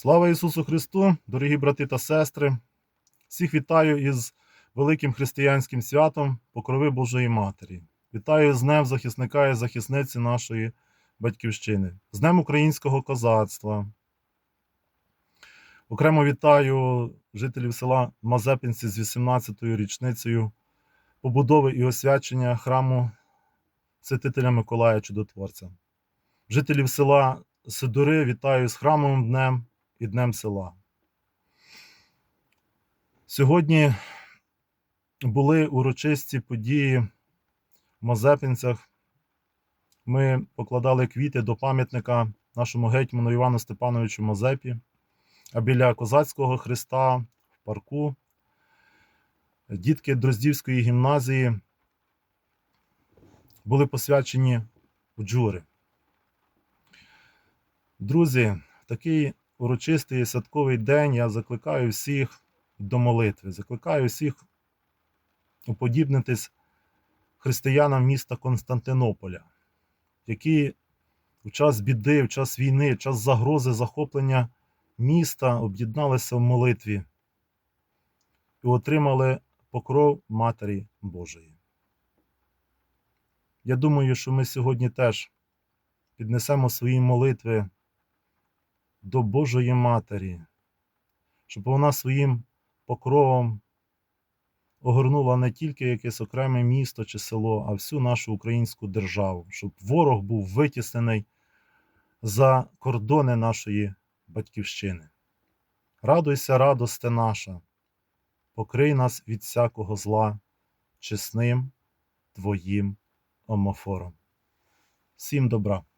Слава Ісусу Христу, дорогі брати та сестри! Всіх вітаю із великим християнським святом Покрови Божої Матері. Вітаю з Днем захисника і захисниці нашої батьківщини, з Днем українського козацтва. Окремо вітаю жителів села Мазепинці з 18-ю річницею побудови і освячення храму святителя Миколая Чудотворця. Жителів села Сидори вітаю з храмовим днем і Днем села. Сьогодні були урочисті події в Мазепинцях. Ми покладали квіти до пам'ятника нашому гетьману Івану Степановичу Мазепі, а біля Козацького Христа в парку дітки Дроздівської гімназії були посвячені в джури. Друзі, такий урочистий святковий день я закликаю всіх до молитви, закликаю всіх уподібнитись християнам міста Константинополя, які в час біди, в час війни, в час загрози захоплення міста об'єдналися в молитві і отримали покров Матері Божої. Я думаю, що ми сьогодні теж піднесемо свої молитви до Божої Матері, щоб вона своїм покровом огорнула не тільки якесь окреме місто чи село, а всю нашу українську державу, щоб ворог був витіснений за кордони нашої батьківщини. Радуйся, радосте наша, покрий нас від всякого зла, чесним Твоїм омофором. Всім добра!